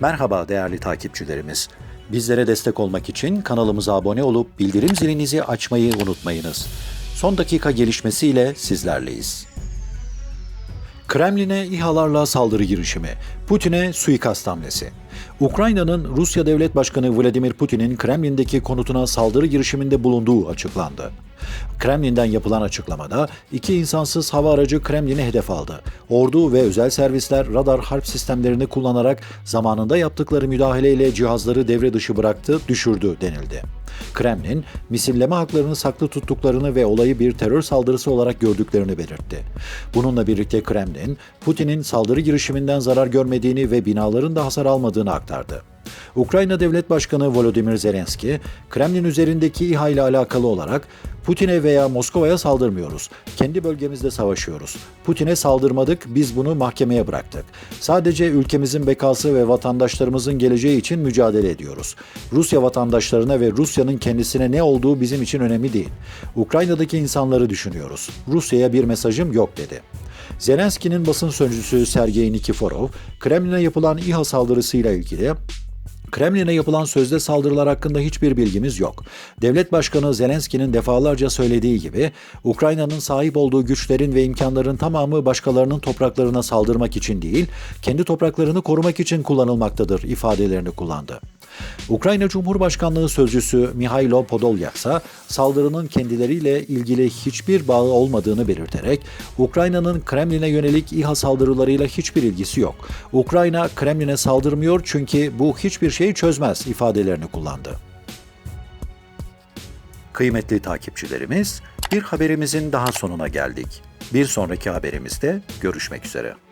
Merhaba değerli takipçilerimiz. Bizlere destek olmak için kanalımıza abone olup bildirim zilinizi açmayı unutmayınız. Son dakika gelişmesiyle sizlerleyiz. Kremlin'e İHA'larla saldırı girişimi, Putin'e suikast hamlesi. Ukrayna'nın Rusya Devlet Başkanı Vladimir Putin'in Kremlin'deki konutuna saldırı girişiminde bulunduğu açıklandı. Kremlin'den yapılan açıklamada iki insansız hava aracı Kremlin'i hedef aldı. Ordu ve özel servisler radar harp sistemlerini kullanarak zamanında yaptıkları müdahaleyle cihazları devre dışı bıraktı, düşürdü denildi. Kremlin, misilleme haklarını saklı tuttuklarını ve olayı bir terör saldırısı olarak gördüklerini belirtti. Bununla birlikte Kremlin, Putin'in saldırı girişiminden zarar görmediğini ve binaların da hasar almadığını aktardı. Ukrayna Devlet Başkanı Volodymyr Zelenski, Kremlin üzerindeki İHA ile alakalı olarak Putin'e veya Moskova'ya saldırmıyoruz. Kendi bölgemizde savaşıyoruz. Putin'e saldırmadık, biz bunu mahkemeye bıraktık. Sadece ülkemizin bekası ve vatandaşlarımızın geleceği için mücadele ediyoruz. Rusya vatandaşlarına ve Rusya'nın kendisine ne olduğu bizim için önemli değil. Ukrayna'daki insanları düşünüyoruz. Rusya'ya bir mesajım yok dedi. Zelenski'nin basın sözcüsü Sergey Nikiforov, Kremlin'e yapılan İHA saldırısıyla ilgili Kremlin'e yapılan sözde saldırılar hakkında hiçbir bilgimiz yok. Devlet Başkanı Zelenski'nin defalarca söylediği gibi Ukrayna'nın sahip olduğu güçlerin ve imkanların tamamı başkalarının topraklarına saldırmak için değil, kendi topraklarını korumak için kullanılmaktadır ifadelerini kullandı. Ukrayna Cumhurbaşkanlığı sözcüsü Mihailo Podolyak ise saldırının kendileriyle ilgili hiçbir bağı olmadığını belirterek Ukrayna'nın Kremlin'e yönelik İHA saldırılarıyla hiçbir ilgisi yok. Ukrayna Kremlin'e saldırmıyor çünkü bu hiçbir şeyi çözmez ifadelerini kullandı. Kıymetli takipçilerimiz, bir haberimizin daha sonuna geldik. Bir sonraki haberimizde görüşmek üzere.